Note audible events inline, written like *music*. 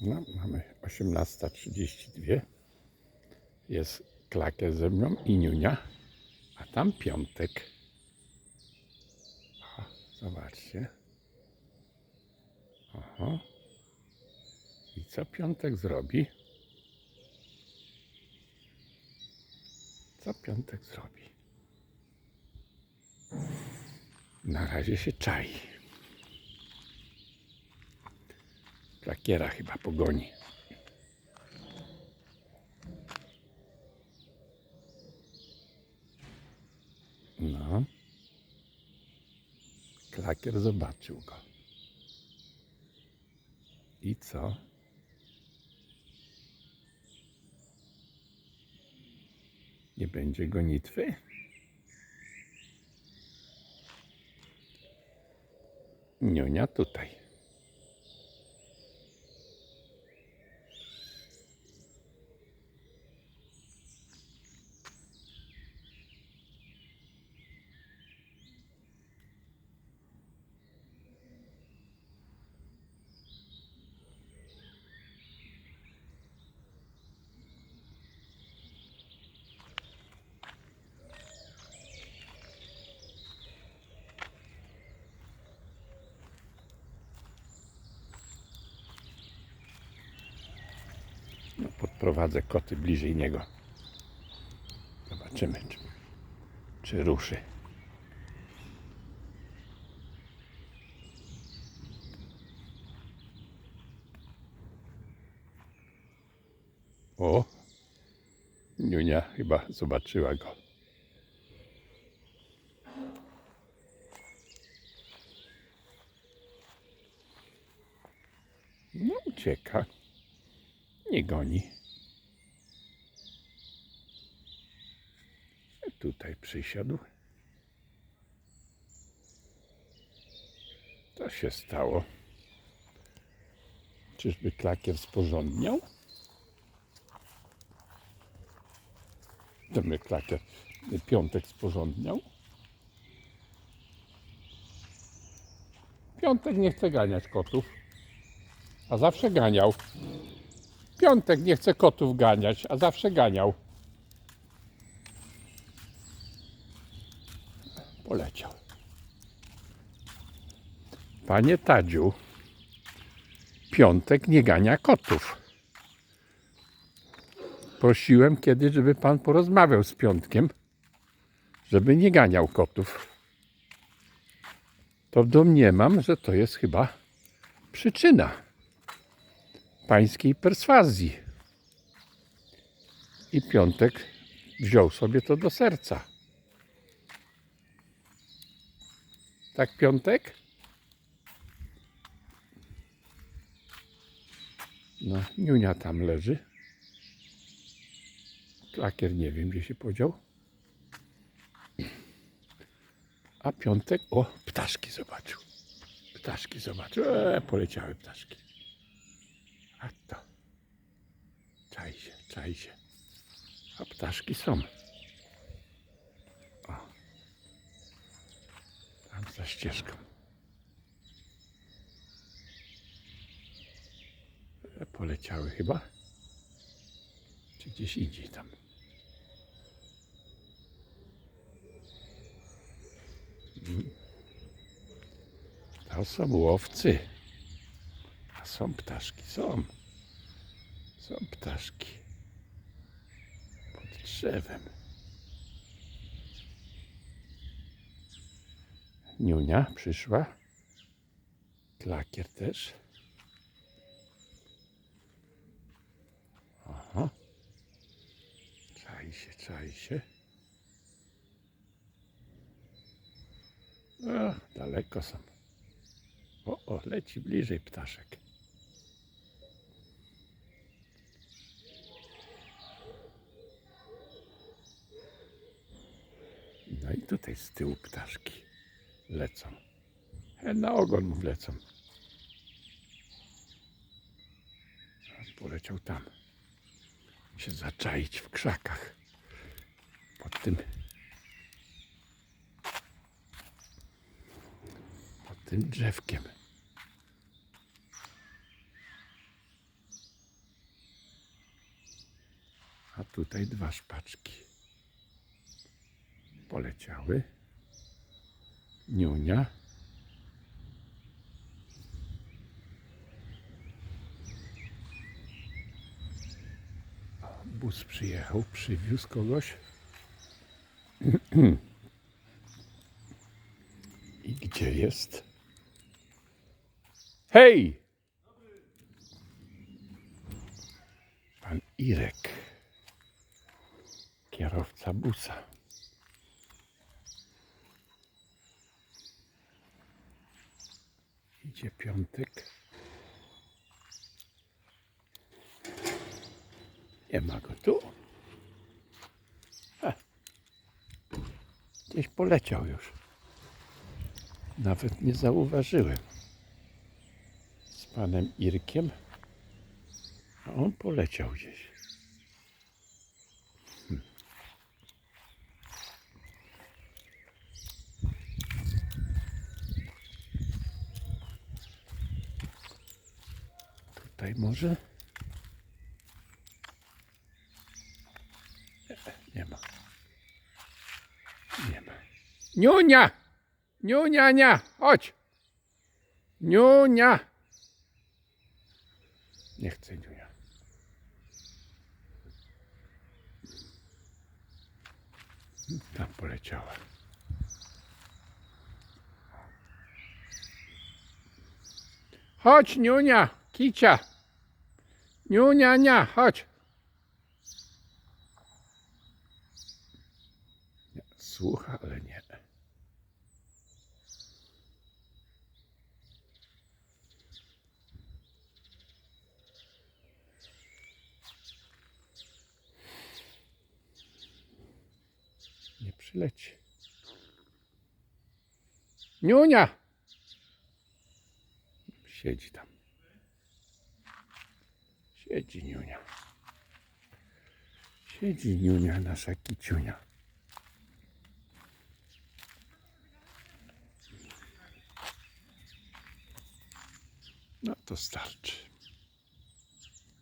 No, mamy 18.32. Jest klakier ze mną i niunia, a tam piątek. O, zobaczcie. Oho. I co piątek zrobi? Co piątek zrobi? Na razie się czai. Klakiera chyba pogoni. No. Klakier zobaczył go. I co? Nie będzie gonitwy? Niunia tutaj. Podprowadzę koty bliżej niego. Zobaczymy, czy, czy ruszy. O! Niunia chyba zobaczyła go. No, ucieka. Nie goni. Tutaj przysiadł. Co się stało? Czyżby klakier sporządniał? To my klakier piątek sporządniał? Piątek nie chce ganiać kotów, a zawsze ganiał. Piątek nie chce kotów ganiać, a zawsze ganiał. Poleciał. Panie Tadziu, piątek nie gania kotów. Prosiłem kiedyś, żeby pan porozmawiał z piątkiem, żeby nie ganiał kotów. To domniemam, że to jest chyba przyczyna pańskiej perswazji. I piątek wziął sobie to do serca. Tak, piątek? No, niunia tam leży. Klakier nie wiem, gdzie się podział. A piątek, o, ptaszki zobaczył. Ptaszki zobaczył. E, poleciały ptaszki. A to. Czaj się, czaj się. A ptaszki są. O. E, Poleciały chyba. Czy gdzieś idzie tam. To są łowcy. A są ptaszki, są. Są ptaszki. Pod drzewem. Niunia przyszła. Klakier też. Aha. Czai się, czai się. O, daleko są. O, o, leci bliżej ptaszek. No i tutaj z tyłu ptaszki lecą. E, na ogon mu lecą. Poleciał tam. Się zaczaić w krzakach. Pod tym. Pod tym drzewkiem. A tutaj dwa szpaczki poleciały. Niunia. Bus przyjechał, przywiózł kogoś. *clears throat* I gdzie jest? Hej! Pan Irek, kierowca busa. Idzie piątek. Nie ma go tu. Ha. Gdzieś poleciał już. Nawet nie zauważyłem. Z panem Irkiem. A on poleciał gdzieś. Tutaj może? Nie, ma. Nie ma. Niunia! Niunia, nie! Chodź! Niunia! Nie chcę niunia. Tam poleciała. Chodź, Niunia, kicia. Niunia, nie, chodź. Słucha, ale nie. Nie przyleci. Niunia! Siedzi tam. Siedzi Niunia. Siedzi Niunia, nasza kiciunia. No to starczy.